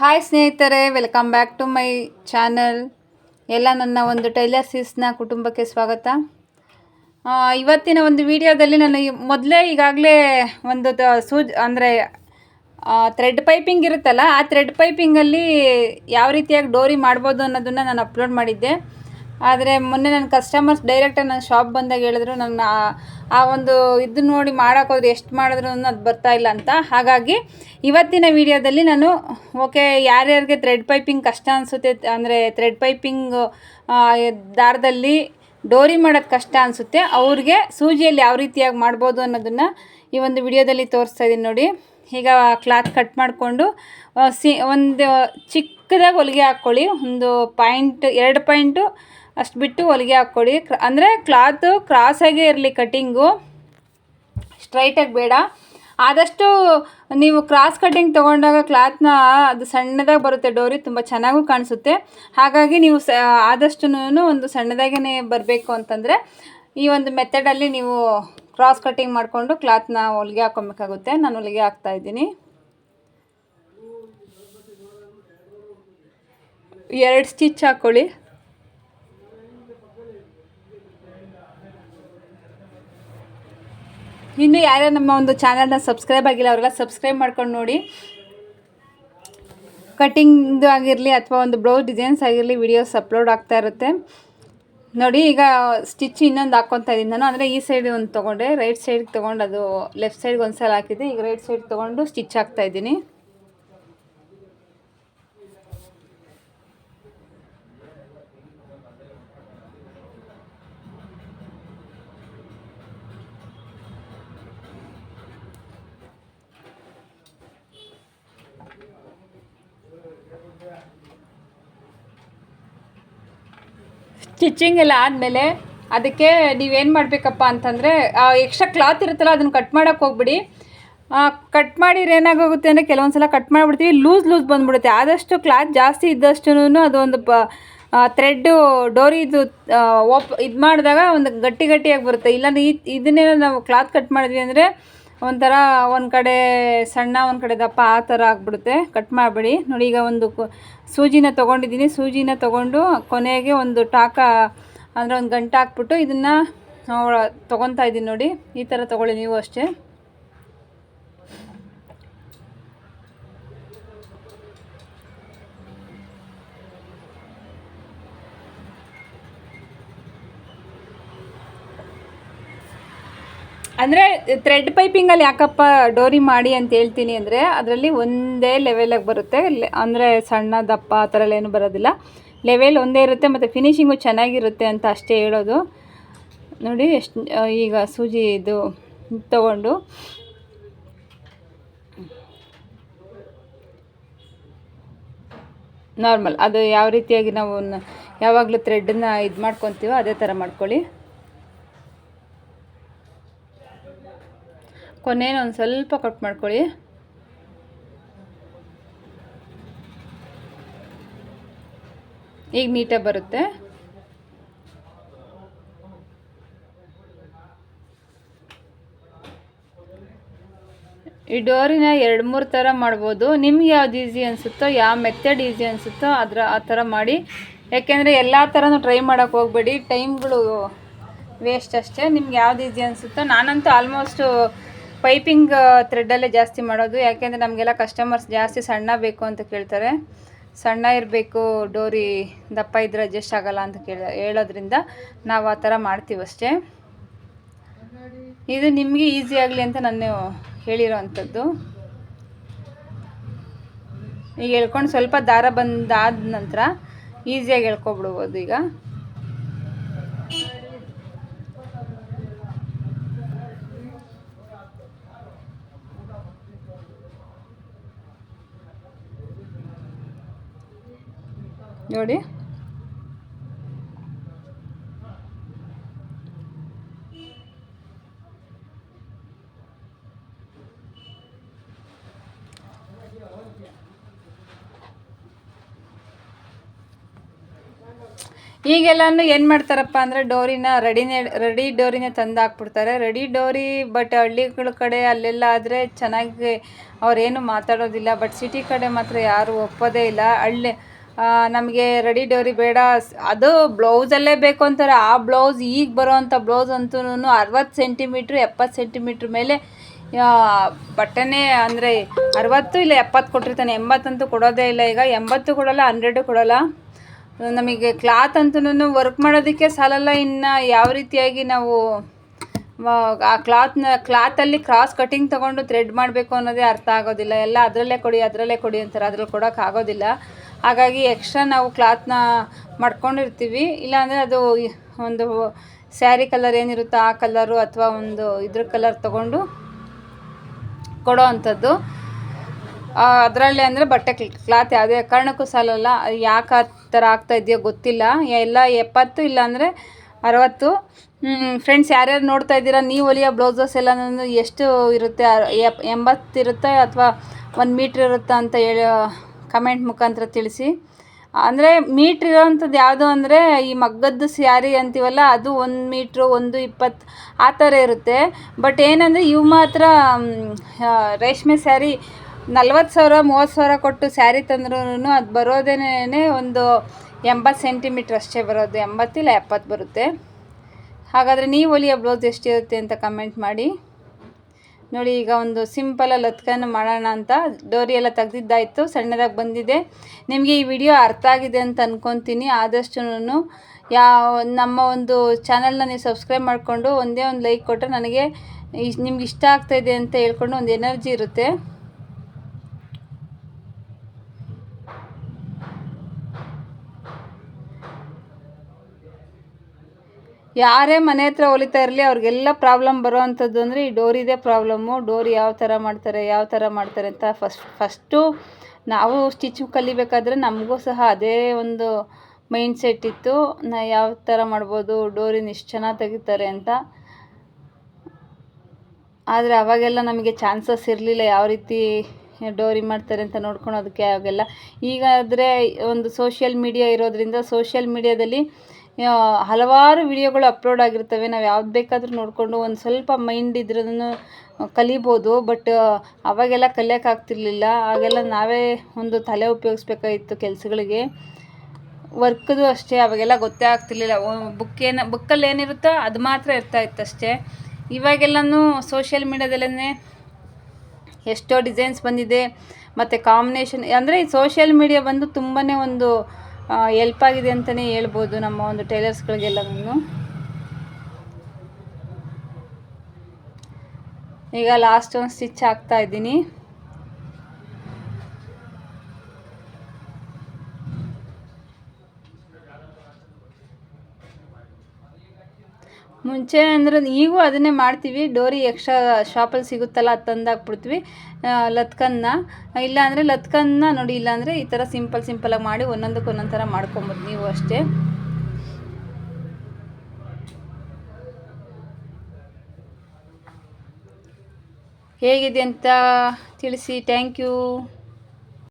Hi ಸ್ನೇಹಿತರೆ welcome back to my channel ಎಲ್ಲ ನನ್ನ ಒಂದು ಟೈಲರ್ ಸೀಸ್ನ ಕುಟುಂಬಕ್ಕೆ ಸ್ವಾಗತ. ಇವತ್ತಿನ ಒಂದು ವಿಡಿಯೋದಲ್ಲಿ ನಾನು ಮೊದಲೇ ಈಗಾಗಲೇ ಒಂದು ಸೂಜ್, ಅಂದರೆ ಥ್ರೆಡ್ ಪೈಪಿಂಗ್ ಇರುತ್ತಲ್ಲ, ಆ ಥ್ರೆಡ್ ಪೈಪಿಂಗಲ್ಲಿ ಯಾವ ರೀತಿಯಾಗಿ ಡೋರಿ ಮಾಡ್ಬೋದು ಅನ್ನೋದನ್ನು ನಾನು ಅಪ್ಲೋಡ್ ಮಾಡಿದ್ದೆ. ಆದರೆ ಮೊನ್ನೆ ನನ್ನ ಕಸ್ಟಮರ್ಸ್ ಡೈರೆಕ್ಟಾಗಿ ನನ್ನ ಶಾಪ್ ಬಂದಾಗ ಹೇಳಿದ್ರು, ನನ್ನ ಆ- ಒಂದು ಇದು ನೋಡಿ ಮಾಡೋಕ್ಕೋದ್ರೆ ಎಷ್ಟು ಮಾಡಿದ್ರು ಅದು ಬರ್ತಾ ಇಲ್ಲ ಅಂತ. ಹಾಗಾಗಿ ಇವತ್ತಿನ ವಿಡಿಯೋದಲ್ಲಿ ನಾನು ಓಕೆ ಯಾರ್ಯಾರಿಗೆ ಥ್ರೆಡ್ ಪೈಪಿಂಗ್ ಕಷ್ಟ ಅನಿಸುತ್ತೆ, ಅಂದರೆ ಥ್ರೆಡ್ ಪೈಪಿಂಗ್ ದಾರದಲ್ಲಿ ಡೋರಿ ಮಾಡೋದು ಕಷ್ಟ ಅನಿಸುತ್ತೆ, ಅವ್ರಿಗೆ ಸೂಜಿಯಲ್ಲಿ ಯಾವ ರೀತಿಯಾಗಿ ಮಾಡ್ಬೋದು ಅನ್ನೋದನ್ನು ಈ ಒಂದು ವಿಡಿಯೋದಲ್ಲಿ ತೋರಿಸ್ತಾ ಇದ್ದೀನಿ ನೋಡಿ. ಈಗ ಕ್ಲಾತ್ ಕಟ್ ಮಾಡಿಕೊಂಡು ಸಿ, ಒಂದು ಚಿಕ್ಕದಾಗಿ ಹೊಲಿಗೆ ಹಾಕ್ಕೊಳ್ಳಿ ಒಂದು ಪಾಯಿಂಟ್ ಎರಡು ಪಾಯಿಂಟು ಅಷ್ಟು ಬಿಟ್ಟು ಹೊಲಿಗೆ ಹಾಕ್ಕೊಡಿ. ಅಂದರೆ ಕ್ಲಾತು ಕ್ರಾಸಾಗೇ ಇರಲಿ ಕಟ್ಟಿಂಗು ಸ್ಟ್ರೈಟಾಗಿ ಬೇಡ. ಆದಷ್ಟು ನೀವು ಕ್ರಾಸ್ ಕಟ್ಟಿಂಗ್ ತೊಗೊಂಡಾಗ ಕ್ಲಾತ್ನ ಅದು ಸಣ್ಣದಾಗಿ ಬರುತ್ತೆ ಡೋರಿ, ತುಂಬ ಚೆನ್ನಾಗೂ ಕಾಣಿಸುತ್ತೆ. ಹಾಗಾಗಿ ನೀವು ಸ ಆದಷ್ಟು ಒಂದು ಸಣ್ಣದಾಗೇ ಬರಬೇಕು ಅಂತಂದರೆ ಈ ಒಂದು ಮೆಥಡಲ್ಲಿ ನೀವು ಕ್ರಾಸ್ ಕಟ್ಟಿಂಗ್ ಮಾಡಿಕೊಂಡು ಕ್ಲಾತ್ನ ಹೊಲಿಗೆ ಹಾಕೊಬೇಕಾಗುತ್ತೆ ನಾನು ಹೊಲಿಗೆ ಹಾಕ್ತಾ ಇದ್ದೀನಿ. ಎರಡು ಸ್ಟಿಚ್ ಹಾಕ್ಕೊಳ್ಳಿ ಇನ್ನು ಯಾರ್ಯಾರು ನಮ್ಮ ಒಂದು ಚಾನಲ್ನ ಸಬ್ಸ್ಕ್ರೈಬ್ ಆಗಿಲ್ಲ ಅವರೆಲ್ಲ ಸಬ್ಸ್ಕ್ರೈಬ್ ಮಾಡ್ಕೊಂಡು ನೋಡಿ. ಕಟ್ಟಿಂಗ್ದು ಆಗಿರಲಿ ಅಥವಾ ಒಂದು ಬ್ಲೌಸ್ ಡಿಸೈನ್ಸ್ ಆಗಿರಲಿ ವಿಡಿಯೋಸ್ ಅಪ್ಲೋಡ್ ಆಗ್ತಾ ಇರುತ್ತೆ. ನೋಡಿ, ಈಗ ಸ್ಟಿಚ್ ಇನ್ನೊಂದು ಹಾಕ್ಕೊತಾ ಇದ್ದೀನಿ. ನಾನು ಅಂದರೆ ಈ ಸೈಡ್ ಒಂದು ತೊಗೊಂಡೆ, ರೈಟ್ ಸೈಡ್ಗೆ ತೊಗೊಂಡು ಅದು ಲೆಫ್ಟ್ ಸೈಡ್ಗೆ ಒಂದು ಸಲ ಹಾಕಿದ್ದೆ, ಈಗ ರೈಟ್ ಸೈಡ್ ತೊಗೊಂಡು ಸ್ಟಿಚ್ ಹಾಕ್ತಾ ಇದ್ದೀನಿ. ಸ್ಟಿಚಿಂಗ್ ಎಲ್ಲ ಆದಮೇಲೆ ಅದಕ್ಕೆ ನೀವೇನು ಮಾಡಬೇಕಪ್ಪ ಅಂತಂದರೆ ಎಕ್ಸ್ಟ್ರಾ ಕ್ಲಾತ್ ಇರುತ್ತಲ್ಲ ಅದನ್ನು ಕಟ್ ಮಾಡೋಕ್ಕೆ ಹೋಗ್ಬಿಡಿ. ಕಟ್ ಮಾಡಿದ್ರೆ ಏನಾಗೋಗುತ್ತೆ ಅಂದರೆ ಕೆಲವೊಂದು ಸಲ ಕಟ್ ಮಾಡಿಬಿಡ್ತೀವಿ ಲೂಸ್ ಲೂಸ್ ಬಂದುಬಿಡುತ್ತೆ. ಆದಷ್ಟು ಕ್ಲಾತ್ ಜಾಸ್ತಿ ಇದ್ದಷ್ಟು ಅದೊಂದು ಬ ಥ್ರೆಡ್ಡು ಡೋರಿದು ಓಪ್ ಇದು ಮಾಡಿದಾಗ ಒಂದು ಗಟ್ಟಿ ಗಟ್ಟಿಯಾಗಿ ಬರುತ್ತೆ. ಇಲ್ಲಾಂದ್ರೆ ಈ ಇದನ್ನೇ ನಾವು ಕ್ಲಾತ್ ಕಟ್ ಮಾಡಿದ್ವಿ ಅಂದರೆ ಒಂಥರ ಒಂದು ಕಡೆ ಸಣ್ಣ, ಒಂದು ಕಡೆ ದಪ್ಪ ಆ ಥರ ಆಗಿಬಿಡುತ್ತೆ. ಕಟ್ ಮಾಡಿಬಿಡಿ. ನೋಡಿ, ಈಗ ಒಂದು ಸೂಜಿನ ತೊಗೊಂಡಿದ್ದೀನಿ. ಸೂಜಿನ ತೊಗೊಂಡು ಕೊನೆಗೆ ಒಂದು ಟಾಕ, ಅಂದರೆ ಒಂದು ಗಂಟೆ ಹಾಕ್ಬಿಟ್ಟು ಇದನ್ನು ತೊಗೊತಾ ಇದ್ದೀನಿ ನೋಡಿ. ಈ ಥರ ತೊಗೊಳ್ಳಿ ನೀವು ಅಷ್ಟೇ. ಅಂದರೆ ಥ್ರೆಡ್ ಪೈಪಿಂಗಲ್ಲಿ ಯಾಕಪ್ಪ ಡೋರಿ ಮಾಡಿ ಅಂತ ಹೇಳ್ತೀನಿ ಅಂದರೆ ಅದರಲ್ಲಿ ಒಂದೇ ಲೆವೆಲಾಗಿ ಬರುತ್ತೆ. ಅಂದ್ರೆ ಸಣ್ಣ ದಪ್ಪ ಆ ಥರ ಏನು ಬರೋದಿಲ್ಲ. ಲೆವೆಲ್ ಒಂದೇ ಇರುತ್ತೆ ಮತ್ತು ಫಿನಿಶಿಂಗು ಚೆನ್ನಾಗಿರುತ್ತೆ ಅಂತ ಅಷ್ಟೇ ಹೇಳೋದು. ನೋಡಿ ಎಷ್ಟು ಈಗ ಸೂಜಿ ಇದು ತಗೊಂಡು. ನಾರ್ಮಲ್ ಅದು ಯಾವ ರೀತಿಯಾಗಿ ನಾವು ಯಾವಾಗಲೂ ಥ್ರೆಡ್ಡನ್ನ ಇದು ಮಾಡ್ಕೊತೀವೋ ಅದೇ ಥರ ಮಾಡ್ಕೊಳ್ಳಿ. ಕೊನೆನ ಒಂದು ಸ್ವಲ್ಪ ಕಟ್ ಮಾಡ್ಕೊಳ್ಳಿ. ಈಗ ನೀಟಾಗಿ ಬರುತ್ತೆ. ಈ ಡೋರಿನ ಎರಡು ಮೂರು ಥರ ಮಾಡ್ಬೋದು. ನಿಮ್ಗೆ ಯಾವ್ದು ಈಸಿ ಅನಿಸುತ್ತೋ, ಯಾವ ಮೆಥಡ್ ಈಸಿ ಅನಿಸುತ್ತೋ ಅದರ ಆ ಥರ ಮಾಡಿ. ಯಾಕೆಂದರೆ ಎಲ್ಲ ಥರನೂ ಟ್ರೈ ಮಾಡೋಕ್ಕೆ ಹೋಗಬೇಡಿ. ಟೈಮ್ಗಳು ವೇಸ್ಟ್ ಅಷ್ಟೇ. ನಿಮ್ಗೆ ಯಾವ್ದು ಈಸಿ ಅನಿಸುತ್ತೋ, ನಾನಂತೂ ಆಲ್ಮೋಸ್ಟು ಪೈಪಿಂಗ್ ಥ್ರೆಡ್ಡಲ್ಲೇ ಜಾಸ್ತಿ ಮಾಡೋದು. ಯಾಕೆಂದರೆ ನಮಗೆಲ್ಲ ಕಸ್ಟಮರ್ಸ್ ಜಾಸ್ತಿ ಸಣ್ಣ ಬೇಕು ಅಂತ ಕೇಳ್ತಾರೆ. ಸಣ್ಣ ಇರಬೇಕು, ಡೋರಿ ದಪ್ಪ ಇದ್ರೆ ಅಡ್ಜಸ್ಟ್ ಆಗಲ್ಲ ಅಂತ ಕೇಳ, ಹೇಳೋದ್ರಿಂದ ನಾವು ಆ ಥರ ಮಾಡ್ತೀವಷ್ಟೇ ಇದು ನಿಮಗೆ ಈಸಿ ಆಗಲಿ ಅಂತ ನಾನು ಹೇಳಿರೋ ಅಂಥದ್ದು ಈಗ ಹೇಳ್ಕೊಂಡು ಸ್ವಲ್ಪ ದಾರ ಬಂದಾದ ನಂತರ ಈಸಿಯಾಗಿ ಹೇಳ್ಕೊಬಿಡ್ಬೋದು ಈಗ. ನೋಡಿ. ಈಗೆಲ್ಲಾನು ಏನು ಮಾಡ್ತಾರಪ್ಪ ಅಂದರೆ ಡೋರಿನ ರೆಡಿನೇ, ರೆಡಿ ಡೋರಿನೇ ತಂದು ಹಾಕ್ಬಿಡ್ತಾರೆ ರೆಡಿ ಡೋರಿ ಬಟ್ ಹಳ್ಳಿಗಳ ಕಡೆ ಅಲ್ಲೆಲ್ಲ ಆದರೆ ಚೆನ್ನಾಗಿ ಅವ್ರೇನು ಮಾತಾಡೋದಿಲ್ಲ. ಬಟ್ ಸಿಟಿ ಕಡೆ ಮಾತ್ರ ಯಾರು ಒಪ್ಪೋದೇ ಇಲ್ಲ. ಹಳ್ಳಿ ನಮಗೆ ರೆಡಿ ಡೋರಿ ಬೇಡ. ಅದು ಬ್ಲೌಸಲ್ಲೇ ಬೇಕು ಅಂತಾರೆ. ಆ ಬ್ಲೌಸ್ ಈಗ ಬರೋವಂಥ ಬ್ಲೌಸ್ ಅಂತೂ ಅರವತ್ತು ಸೆಂಟಿಮೀಟ್ರ್ ಎಪ್ಪತ್ತು ಸೆಂಟಿಮೀಟ್ರ್ ಮೇಲೆ ಬಟ್ಟೆನೇ ಅಂದರೆ ಅರವತ್ತು ಇಲ್ಲ ಎಪ್ಪತ್ತು ಕೊಟ್ಟಿರ್ತಾನೆ. ಎಂಬತ್ತಂತೂ ಕೊಡೋದೇ ಇಲ್ಲ. ಈಗ ಎಂಬತ್ತು ಕೊಡೋಲ್ಲ ಹಂಡ್ರೆಡು ಕೊಡೋಲ್ಲ. ನಮಗೆ ಕ್ಲಾತ್ ಅಂತೂ ವರ್ಕ್ ಮಾಡೋದಕ್ಕೆ ಸಾಲಲ್ಲ. ಇನ್ನು ಯಾವ ರೀತಿಯಾಗಿ ನಾವು, ಆ ಕ್ಲಾತ್ನ ಕ್ಲಾತಲ್ಲಿ ಕ್ರಾಸ್ ಕಟಿಂಗ್ ತೊಗೊಂಡು ಥ್ರೆಡ್ ಮಾಡಬೇಕು ಅನ್ನೋದೇ ಅರ್ಥ ಆಗೋದಿಲ್ಲ. ಎಲ್ಲ ಅದರಲ್ಲೇ ಕೊಡಿ ಅದರಲ್ಲೇ ಕೊಡಿ ಅಂತಾರೆ. ಅದ್ರಲ್ಲಿ ಕೊಡೋಕ್ಕಾಗೋದಿಲ್ಲ ಹಾಗಾಗಿ ಎಕ್ಸ್ಟ್ರಾ ನಾವು ಕ್ಲಾತ್ನ ಮಾಡ್ಕೊಂಡಿರ್ತೀವಿ. ಇಲ್ಲಾಂದರೆ ಅದು ಒಂದು ಸ್ಯಾರಿ ಕಲರ್ ಏನಿರುತ್ತೋ ಆ ಕಲರು ಅಥವಾ ಒಂದು ಇದ್ರ ಕಲರ್ ತೊಗೊಂಡು ಕೊಡೋ ಅಂಥದ್ದು. ಅದರಲ್ಲಿ ಅಂದರೆ ಬಟ್ಟೆ ಕ್ಲಾತ್ ಯಾವುದೇ ಕಾರಣಕ್ಕೂ ಸಾಲಲ್ಲ. ಯಾಕೆ ಆ ಥರ ಆಗ್ತಾ ಇದೆಯೋ ಗೊತ್ತಿಲ್ಲ. ಎಲ್ಲ ಎಪ್ಪತ್ತು ಇಲ್ಲಾಂದರೆ ಅರವತ್ತು. ಫ್ರೆಂಡ್ಸ್ ಯಾರ್ಯಾರು ನೋಡ್ತಾ ಇದ್ದೀರಾ, ನೀವು ಹೊಲಿಯೋ ಬ್ಲೌಸಸ್ ಎಲ್ಲ ಎಷ್ಟು ಇರುತ್ತೆ? ಎಂಬತ್ತು ಇರುತ್ತಾ ಅಥವಾ ಒಂದು ಮೀಟ್ರ್ ಇರುತ್ತಾ ಅಂತ ಹೇಳಿ ಕಮೆಂಟ್ ಮುಖಾಂತರ ತಿಳಿಸಿ. ಅಂದರೆ ಮೀಟ್ರ್ ಇರೋವಂಥದ್ದು ಯಾವುದು ಅಂದರೆ ಈ ಮಗ್ಗದ್ದು ಸ್ಯಾರಿ ಅಂತೀವಲ್ಲ, ಅದು ಒಂದು ಮೀಟ್ರು ಒಂದು ಇಪ್ಪತ್ತು ಆ ಥರ ಇರುತ್ತೆ. ಬಟ್ ಏನಂದರೆ ಇವು ಮಾತ್ರ ರೇಷ್ಮೆ ಸ್ಯಾರಿ ನಲ್ವತ್ತು ಸಾವಿರ ಮೂವತ್ತು ಸಾವಿರ ಕೊಟ್ಟು ಸ್ಯಾರಿ ತಂದ್ರೂ ಅದು ಬರೋದೇನೇ ಒಂದು ಎಂಬತ್ತು ಸೆಂಟಿಮೀಟ್ರ್ ಅಷ್ಟೇ ಬರೋದು ಎಂಬತ್ತಿಲ್ಲ ಎಪ್ಪತ್ತು ಬರುತ್ತೆ. ಹಾಗಾದರೆ ನೀವು ಹೊಲಿಯೋ ಬ್ಲೌಸ್ ಎಷ್ಟಿರುತ್ತೆ ಅಂತ ಕಮೆಂಟ್ ಮಾಡಿ. ನೋಡಿ, ಈಗ ಒಂದು ಸಿಂಪಲ್ ಲತ್ಕನ್ನು ಮಾಡೋಣ ಅಂತ ಡೋರಿ ಎಲ್ಲ ತೆಗ್ದಿದ್ದಾಯಿತು, ಸಣ್ಣದಾಗಿ ಬಂದಿದೆ. ನಿಮಗೆ ಈ ವಿಡಿಯೋ ಅರ್ಥ ಆಗಿದೆ ಅಂತ ಅಂದ್ಕೊತೀನಿ ಆದಷ್ಟು ಯಾವ, ನಮ್ಮ ಒಂದು ಚಾನಲ್ನ ನೀವು ಸಬ್ಸ್ಕ್ರೈಬ್ ಮಾಡಿಕೊಂಡು ಒಂದೇ ಒಂದು ಲೈಕ್ ಕೊಟ್ಟರೆ ನನಗೆ ನಿಮ್ಗೆ ಇಷ್ಟ ಆಗ್ತಾಯಿದೆ ಅಂತ ಹೇಳ್ಕೊಂಡು ಒಂದು ಎನರ್ಜಿ ಇರುತ್ತೆ. ಯಾರೇ ಮನೆ ಹತ್ರ ಹೊಲಿತಾ ಇರಲಿ, ಅವ್ರಿಗೆಲ್ಲ ಪ್ರಾಬ್ಲಮ್ ಬರೋ ಅಂಥದ್ದು ಅಂದರೆ ಈ ಡೋರಿದೇ ಪ್ರಾಬ್ಲಮ್ಮು ಡೋರಿ ಯಾವ ಥರ ಮಾಡ್ತಾರೆ, ಯಾವ ಥರ ಮಾಡ್ತಾರೆ ಅಂತ ಫಸ್ಟ್ ಫಸ್ಟು ನಾವು ಸ್ಟಿಚ್ ಕಲಿಬೇಕಾದ್ರೆ ನಮಗೂ ಸಹ ಅದೇ ಒಂದು ಮೈಂಡ್ ಸೆಟ್ ಇತ್ತು. ನಾ ಯಾವ ಥರ ಮಾಡ್ಬೋದು, ಡೋರಿನ ಇಷ್ಟು ಚೆನ್ನಾಗಿ ತೆಗಿತಾರೆ ಅಂತ. ಆದರೆ ಅವಾಗೆಲ್ಲ ನಮಗೆ ಚಾನ್ಸಸ್ ಇರಲಿಲ್ಲ ಯಾವ ರೀತಿ ಡೋರಿ ಮಾಡ್ತಾರೆ ಅಂತ ನೋಡ್ಕೊಳೋದಕ್ಕೆ ಆಗೆಲ್ಲ. ಈಗಾದರೆ ಒಂದು ಸೋಷಿಯಲ್ ಮೀಡಿಯಾ ಇರೋದ್ರಿಂದ ಸೋಷಿಯಲ್ ಮೀಡಿಯಾದಲ್ಲಿ ಹಲವಾರು ವಿಡಿಯೋಗಳು ಅಪ್ಲೋಡ್ ಆಗಿರ್ತವೆ. ನಾವು ಯಾವ್ದು ಬೇಕಾದರೂ ನೋಡಿಕೊಂಡು ಒಂದು ಸ್ವಲ್ಪ ಮೈಂಡ್ ಇದ್ರೂ ಕಲಿಬೋದು. ಬಟ್ ಅವಾಗೆಲ್ಲ ಕಲಿಯೋಕ್ಕಾಗ್ತಿರ್ಲಿಲ್ಲ ಆಗೆಲ್ಲ ನಾವೇ ಒಂದು ತಲೆ ಉಪಯೋಗಿಸ್ಬೇಕಾಗಿತ್ತು ಕೆಲಸಗಳಿಗೆ. ವರ್ಕ್ದು ಅಷ್ಟೇ, ಅವಾಗೆಲ್ಲ ಗೊತ್ತೇ ಆಗ್ತಿರ್ಲಿಲ್ಲ. ಬುಕ್ ಏನು, ಬುಕ್ಕಲ್ಲಿ ಏನಿರುತ್ತೋ ಅದು ಮಾತ್ರ ಇರ್ತಾ ಇತ್ತು ಅಷ್ಟೇ. ಇವಾಗೆಲ್ಲನೂ ಸೋಷಿಯಲ್ ಮೀಡ್ಯಾದಲ್ಲೇ ಎಷ್ಟೋ ಡಿಸೈನ್ಸ್ ಬಂದಿದೆ. ಮತ್ತು ಕಾಂಬಿನೇಷನ್, ಅಂದರೆ ಈ ಸೋಷಿಯಲ್ ಮೀಡಿಯಾ ಬಂದು ತುಂಬಾ ಒಂದು ಎಲ್ಪ್ ಆಗಿದೆ ಅಂತಲೇ ಹೇಳ್ಬೋದು ನಮ್ಮ ಒಂದು ಟೈಲರ್ಸ್ಗಳಿಗೆಲ್ಲವನ್ನು ಈಗ ಲಾಸ್ಟ್ ಒಂದು ಸ್ಟಿಚ್ ಹಾಕ್ತಾ ಇದ್ದೀನಿ. ಮುಂಚೆ ಅಂದ್ರೆ ಈಗೂ ಅದನ್ನೇ ಮಾಡ್ತೀವಿ. ಡೋರಿ ಎಕ್ಸ್ಟ್ರಾ ಶಾಪಲ್ಲಿ ಸಿಗುತ್ತಲ್ಲ, ಅದು ತಂದಾಕ್ಬಿಡ್ತೀವಿ. ಲತ್ಕನ್ನ. ಇಲ್ಲ ಅಂದರೆ ಲತ್ಕನ್ನ ನೋಡಿ, ಇಲ್ಲಾಂದರೆ ಈ ಥರ ಸಿಂಪಲ್ ಸಿಂಪಲಾಗಿ ಮಾಡಿ ಒಂದೊಂದಕ್ಕೆ ಒಂದೊಂದು ಥರ ಮಾಡ್ಕೊಬೋದು ನೀವು ಅಷ್ಟೇ. ಹೇಗಿದೆ ಅಂತ ತಿಳಿಸಿ. Thank you